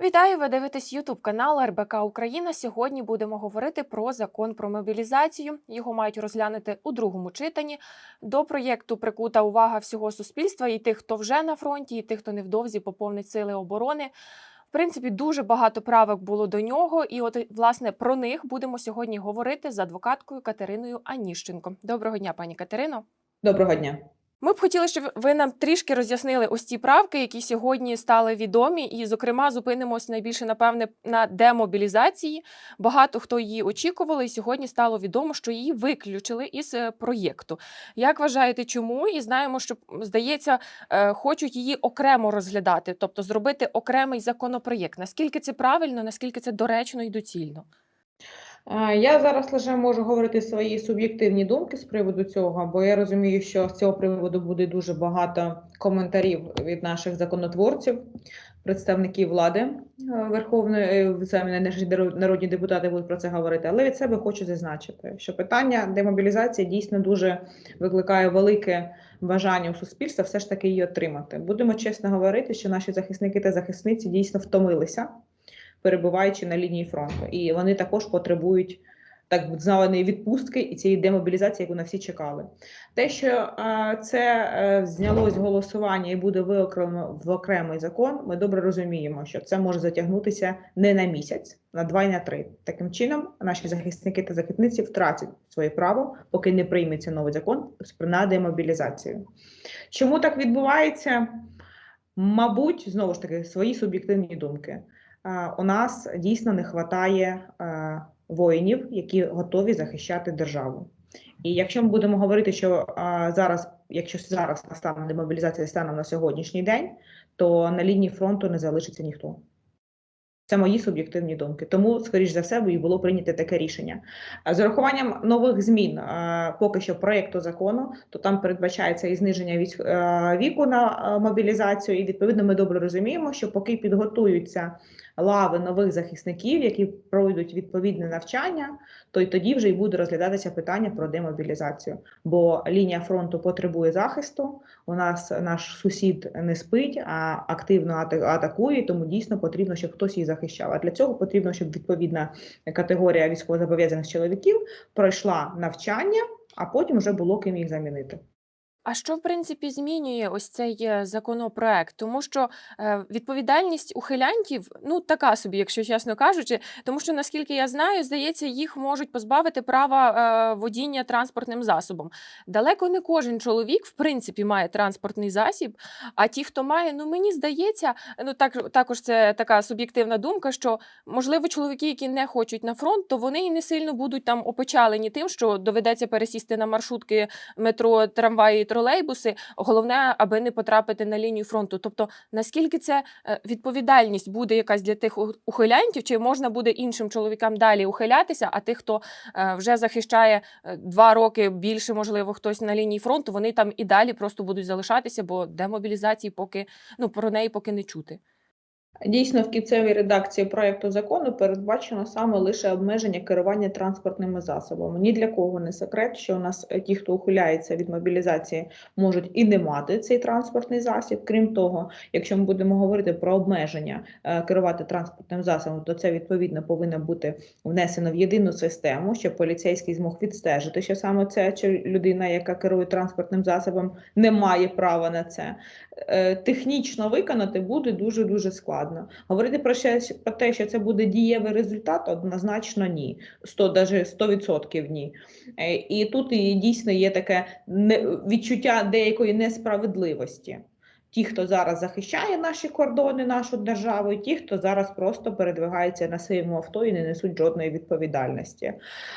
Вітаю! Ви дивитесь Ютуб канал РБК Україна. Сьогодні будемо говорити про закон про мобілізацію. Його мають розглянути у другому читанні. До проєкту прикута увага всього суспільства і тих, хто вже на фронті, і тих, хто невдовзі поповнить сили оборони. В принципі, дуже багато правок було до нього, і от власне про них будемо сьогодні говорити з адвокаткою Катериною Аніщенко. Доброго дня, пані Катерино. Доброго дня. Ми б хотіли, щоб ви нам трішки роз'яснили ось ці правки, які сьогодні стали відомі, і, зокрема, зупинимось найбільше напевне на демобілізації. Багато хто її очікували, і сьогодні стало відомо, що її виключили із е, проєкту. Як вважаєте, чому? І знаємо, що здається, е, хочуть її окремо розглядати, тобто зробити окремий законопроєкт. Наскільки це правильно, наскільки це доречно і доцільно? Е, Я зараз лише можу говорити свої суб'єктивні думки з приводу цього, бо я розумію, що з цього приводу буде дуже багато коментарів від наших законотворців, представників влади е, Верховної е, самі наші дер- народні депутати будуть про це говорити. Але від себе хочу зазначити, що питання демобілізації дійсно дуже викликає велике бажання у суспільства все ж таки її отримати. Будемо чесно говорити, що наші захисники та захисниці дійсно втомилися. Перебуваючи на лінії фронту. І вони також потребують так званої відпустки і цієї демобілізації, яку на всі чекали. Те, що це е, знялось голосування і буде виокремо в окремий закон, ми добре розуміємо, що це може затягнутися не на місяць, на два і на три. Таким чином, наші захисники та захисниці втратять своє право, поки не прийметься новий закон на демобілізацію. Чому так відбувається? Мабуть, знову ж таки, свої суб'єктивні думки. У нас дійсно не вистачає воїнів, які готові захищати державу. І якщо ми будемо говорити, що зараз, якщо зараз настане демобілізація станом на сьогоднішній день, то на лінії фронту не залишиться ніхто. Це мої суб'єктивні думки. Тому, скоріш за все, і було прийнято таке рішення. З урахуванням нових змін поки що проєкту закону, то там передбачається і зниження віку на мобілізацію. І відповідно ми добре розуміємо, що поки підготуються лави нових захисників, які пройдуть відповідне навчання, то й тоді вже й буде розглядатися питання про демобілізацію. Бо лінія фронту потребує захисту. У нас наш сусід не спить, а активно атакує, тому дійсно потрібно, щоб хтось її захищав. А для цього потрібно, щоб відповідна категорія військовозобов'язаних чоловіків пройшла навчання, а потім вже було ким їх замінити. А що в принципі змінює ось цей е, законопроект? Тому що е, відповідальність ухилянтів ну така собі, якщо чесно кажучи, тому що наскільки я знаю, здається, їх можуть позбавити права е, водіння транспортним засобом. Далеко не кожен чоловік, в принципі, має транспортний засіб. А ті, хто має, ну мені здається, ну так також це така суб'єктивна думка, що можливо чоловіки, які не хочуть на фронт, то вони і не сильно будуть там опечалені тим, що доведеться пересісти на маршрутки метро, трамваї, тролейбуси. Головне, аби не потрапити на лінію фронту. Тобто, наскільки це е, відповідальність буде якась для тих ухилянтів, чи можна буде іншим чоловікам далі ухилятися, а тих, хто е, вже захищає е, два роки більше, можливо, хтось на лінії фронту, вони там і далі просто будуть залишатися, бо демобілізації поки ну про неї поки не чути. Дійсно, в кінцевій редакції проекту закону передбачено саме лише обмеження керування транспортними засобами. Ні для кого не секрет, що у нас е, ті, хто ухиляється від мобілізації, можуть і не мати цей транспортний засіб. Крім того, якщо ми будемо говорити про обмеження е, керувати транспортним засобом, то це відповідно повинно бути внесено в єдину систему, щоб поліцейський змог відстежити, що саме це чи людина, яка керує транспортним засобом, не має права на це. Е, Технічно виконати буде дуже дуже складно. Говорити про ще про те, що це буде дієвий результат, однозначно ні. 100, даже 100% ні. Е, І тут дійсно є таке відчуття деякої несправедливості. Ті, хто зараз захищає наші кордони, нашу державу, і ті, хто зараз просто передвигається на своєму авто і не несуть жодної відповідальності.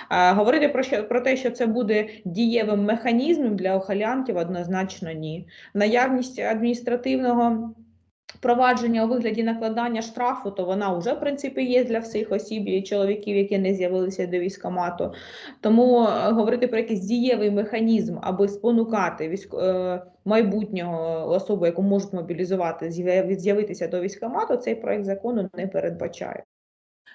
А, говорити про, що, про те, що це буде дієвим механізмом для охалянків, однозначно ні. Наявність адміністративного провадження у вигляді накладання штрафу, то вона вже в принципі є для всіх осіб і чоловіків, які не з'явилися до військкомату. Тому е, говорити про якийсь дієвий механізм, аби спонукати військ... е, майбутнього особу, яку можуть мобілізувати, з'явитися до військкомату, цей проект закону не передбачає.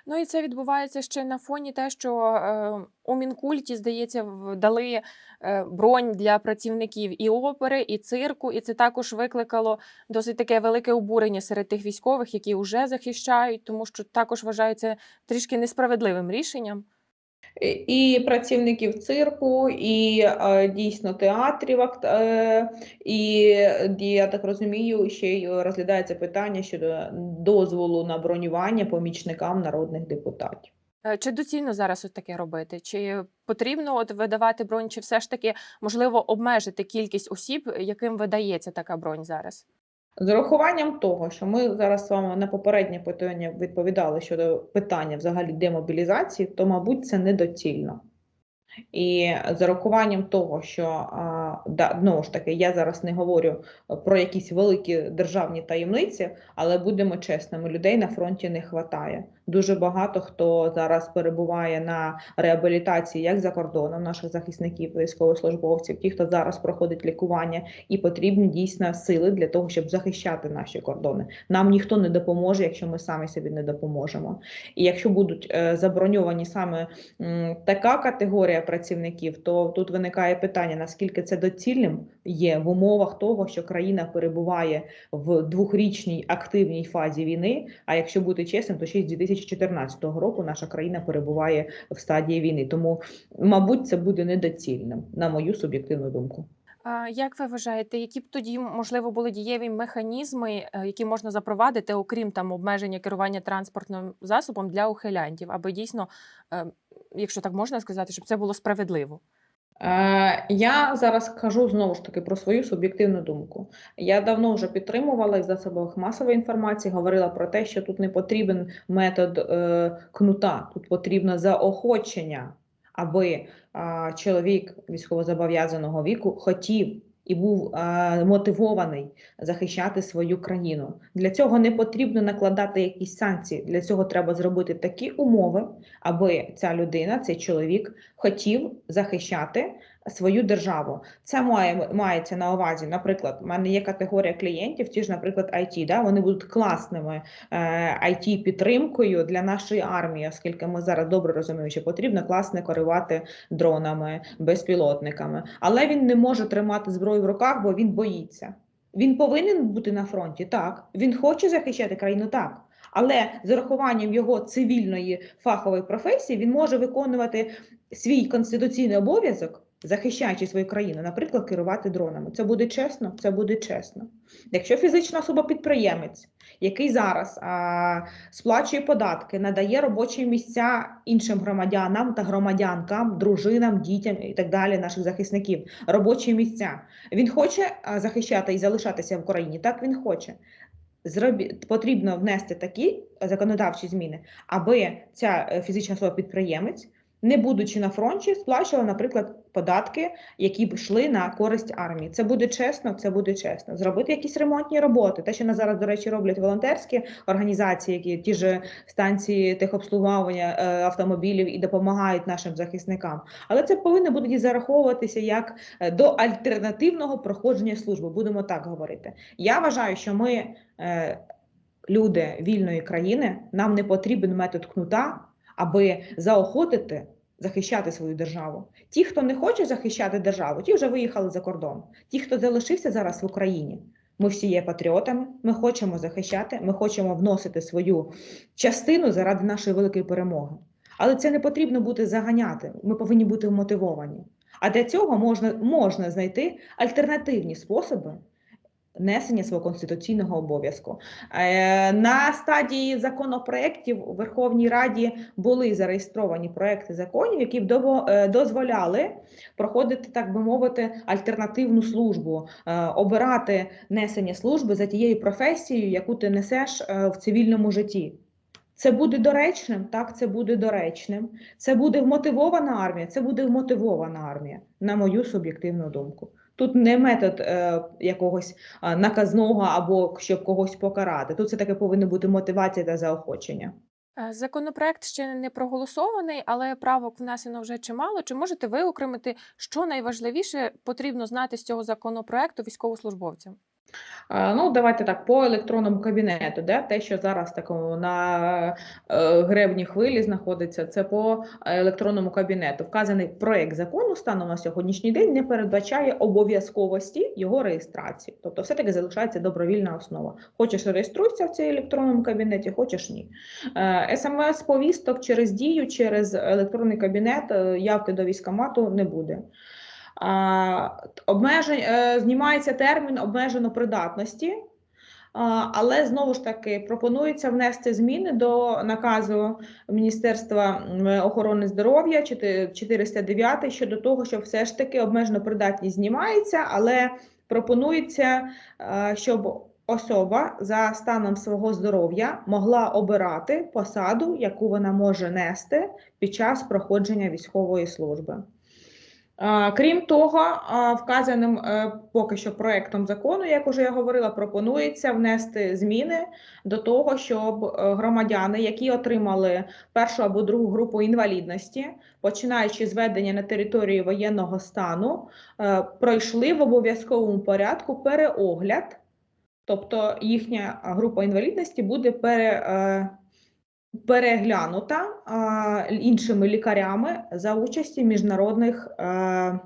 Ну і це відбувається ще на фоні те, що е, у Мінкульті, здається, дали е, бронь для працівників і опери, і цирку, і це також викликало досить таке велике обурення серед тих військових, які вже захищають, тому що також вважається трішки несправедливим рішенням. І- І працівників цирку, і е, дійсно театрів, е, і е, я так розумію, ще й розглядається питання щодо дозволу на бронювання помічникам народних депутатів. Е, Чи доцільно зараз от таке робити? Чи потрібно от видавати бронь, чи все ж таки можливо обмежити кількість осіб, яким видається така бронь зараз? З урахуванням того, що ми зараз з вами на попереднє питання відповідали щодо питання взагалі демобілізації, то, мабуть, це недоцільно. І з урахуванням того, що да, знову ж таки, я зараз не говорю про якісь великі державні таємниці, але будемо чесними, людей на фронті не вистачає. Дуже багато хто зараз перебуває на реабілітації як за кордоном наших захисників, військовослужбовців, ті, хто зараз проходить лікування, і потрібні дійсно сили для того, щоб захищати наші кордони. Нам ніхто не допоможе, якщо ми самі собі не допоможемо. І якщо будуть е, заброньовані саме така категорія працівників, то тут виникає питання, наскільки це доцільним є в умовах того, що країна перебуває в двохрічній активній фазі війни. А якщо бути чесним, то ще з 2014 року наша країна перебуває в стадії війни. Тому, мабуть, це буде недоцільним, на мою суб'єктивну думку. А як ви вважаєте, які б тоді можливо були дієві механізми, е, які можна запровадити, окрім там обмеження керування транспортним засобом для ухилянтів, аби дійсно, е, якщо так можна сказати, щоб це було справедливо? Е, Я зараз кажу знову ж таки про свою суб'єктивну думку. Я давно вже підтримувала і в засобах масової інформації, говорила про те, що тут не потрібен метод е, кнута, тут потрібно заохочення, аби а, чоловік військовозобов'язаного віку хотів і був е, мотивований захищати свою країну. Для цього не потрібно накладати якісь санкції. Для цього треба зробити такі умови, аби ця людина, цей чоловік хотів захищати свою державу. Це має мається на увазі. Наприклад, в мене є категорія клієнтів, ті ж, наприклад, IT, да, вони будуть класними е, it підтримкою для нашої армії, оскільки ми зараз добре розуміємо, що потрібно класно керувати дронами, безпілотниками. Але він не може тримати зброю в руках, бо він боїться. Він повинен бути на фронті, так. Він хоче захищати країну, так. Але з урахуванням його цивільної фахової професії він може виконувати свій конституційний обов'язок, захищаючи свою країну, наприклад, керувати дронами. Це буде чесно, це буде чесно. Якщо фізична особа-підприємець, який зараз а, сплачує податки, надає робочі місця іншим громадянам та громадянкам, дружинам, дітям і так далі, наших захисників, робочі місця. Він хоче захищати і залишатися в Україні. Так він хоче. Зробі... Потрібно внести такі законодавчі зміни, аби ця е, фізична особа підприємець, не будучи на фронті, сплачувала, наприклад, податки, які б йшли на користь армії. Це буде чесно, це буде чесно. Зробити якісь ремонтні роботи. Те, що на зараз, до речі, роблять волонтерські організації, які ті ж станції техобслуговування е, автомобілів і допомагають нашим захисникам. Але це повинно буде зараховуватися як е, до альтернативного проходження служби. Будемо так говорити. Я вважаю, що ми, е, люди вільної країни, нам не потрібен метод кнута, аби заохотити захищати свою державу. Ті, хто не хоче захищати державу, ті вже виїхали за кордон. Ті, хто залишився зараз в Україні, ми всі є патріотами, ми хочемо захищати, ми хочемо вносити свою частину заради нашої великої перемоги. Але це не потрібно бути заганяти. Ми повинні бути вмотивовані. А для цього можна, можна знайти альтернативні способи несення свого конституційного обов'язку. Е, На стадії законопроєктів у Верховній Раді були зареєстровані проекти законів, які е, дозволяли проходити, так би мовити, альтернативну службу, е, обирати несення служби за тією професією, яку ти несеш в цивільному житті. Це буде доречним, так, це буде доречним. Це буде вмотивована армія, це буде вмотивована армія, на мою суб'єктивну думку. Тут не метод е, якогось е, наказного або щоб когось покарати. Тут все таки повинна бути мотивація та заохочення. Е, Законопроект ще не проголосований, але правок внесено вже чимало. Чи можете ви окремити, що найважливіше потрібно знати з цього законопроекту військовослужбовцям? А, Ну, давайте так, по електронному кабінету, де те, що зараз такому на е, гребні хвилі знаходиться, це по електронному кабінету. Вказаний проект закону станом на сьогоднішній день не передбачає обов'язковості його реєстрації. Тобто, все-таки залишається добровільна основа. Хочеш реєструйся в цій електронному кабінеті, хочеш ні. Е, СМС-повісток через дію, через електронний кабінет, е, явки до військкомату не буде. Обмежень, е, знімається термін обмежено придатності, але знову ж таки пропонується внести зміни до наказу Міністерства охорони здоров'я 409 щодо того, що все ж таки обмежено придатність знімається, але пропонується, е, щоб особа за станом свого здоров'я могла обирати посаду, яку вона може нести під час проходження військової служби. Крім того, вказаним е, поки що проектом закону, як уже я говорила, пропонується внести зміни до того, щоб е, громадяни, які отримали першу або другу групу інвалідності, починаючи з ведення на території воєнного стану, е, пройшли в обов'язковому порядку переогляд, тобто їхня група інвалідності буде пере, переглянута іншими лікарями за участі міжнародних е,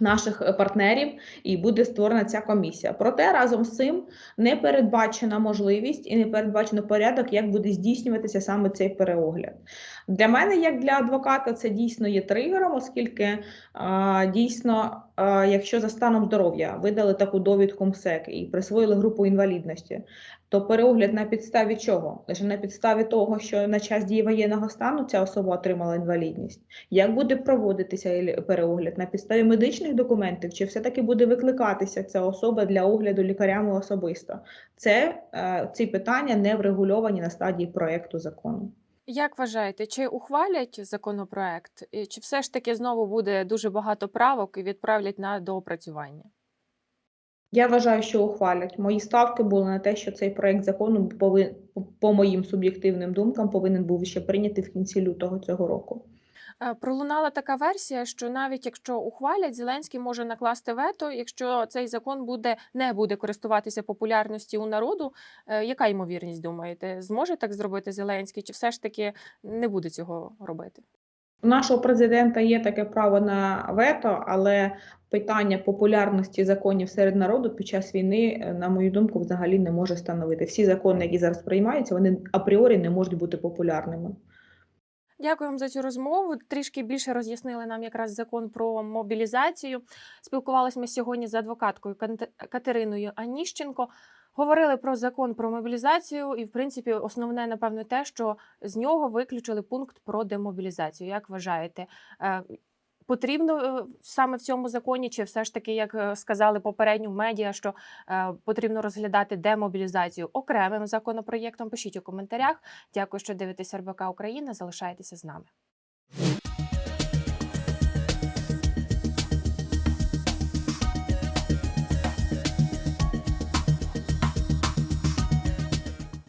наших партнерів, і буде створена ця комісія. Проте разом з цим не передбачена можливість і не передбачено порядок, як буде здійснюватися саме цей переогляд. Для мене, як для адвоката, це дійсно є тригером, оскільки дійсно, якщо за станом здоров'я видали таку довідку МСЕК і присвоїли групу інвалідності, то переогляд на підставі чого? Лише на підставі того, що на час дії воєнного стану ця особа отримала інвалідність. Як буде проводитися переогляд на підставі медичних документів, чи все-таки буде викликатися ця особа для огляду лікарями особисто? Це е, ці питання не врегульовані на стадії проекту закону. Як вважаєте, чи ухвалять законопроект, і чи все ж таки знову буде дуже багато правок і відправлять на доопрацювання? Я вважаю, що ухвалять. Мої ставки були на те, що цей проект закону повин, по моїм суб'єктивним думкам повинен був ще прийнятий в кінці лютого цього року. Е, Пролунала така версія, що навіть якщо ухвалять, Зеленський може накласти вето, якщо цей закон буде не буде користуватися популярністю у народу. Е, Яка ймовірність думаєте, зможе так зробити Зеленський, чи все ж таки не буде цього робити? У нашого президента є таке право на вето, але питання популярності законів серед народу під час війни, е, на мою думку, взагалі не може становити. Всі закони, які зараз приймаються, вони апріорі не можуть бути популярними. Дякую вам за цю розмову. Трішки більше роз'яснили нам якраз закон про мобілізацію. Спілкувалися ми сьогодні з адвокаткою Катериною Аніщенко. Говорили про закон про мобілізацію, і, в принципі, основне, напевно, те, що з нього виключили пункт про демобілізацію. Як вважаєте, е, потрібно е, саме в цьому законі, чи все ж таки, як е, сказали попередньо в медіа, що е, потрібно розглядати демобілізацію окремим законопроєктом? Пишіть у коментарях. Дякую, що дивитесь РБК Україна. Залишайтеся з нами.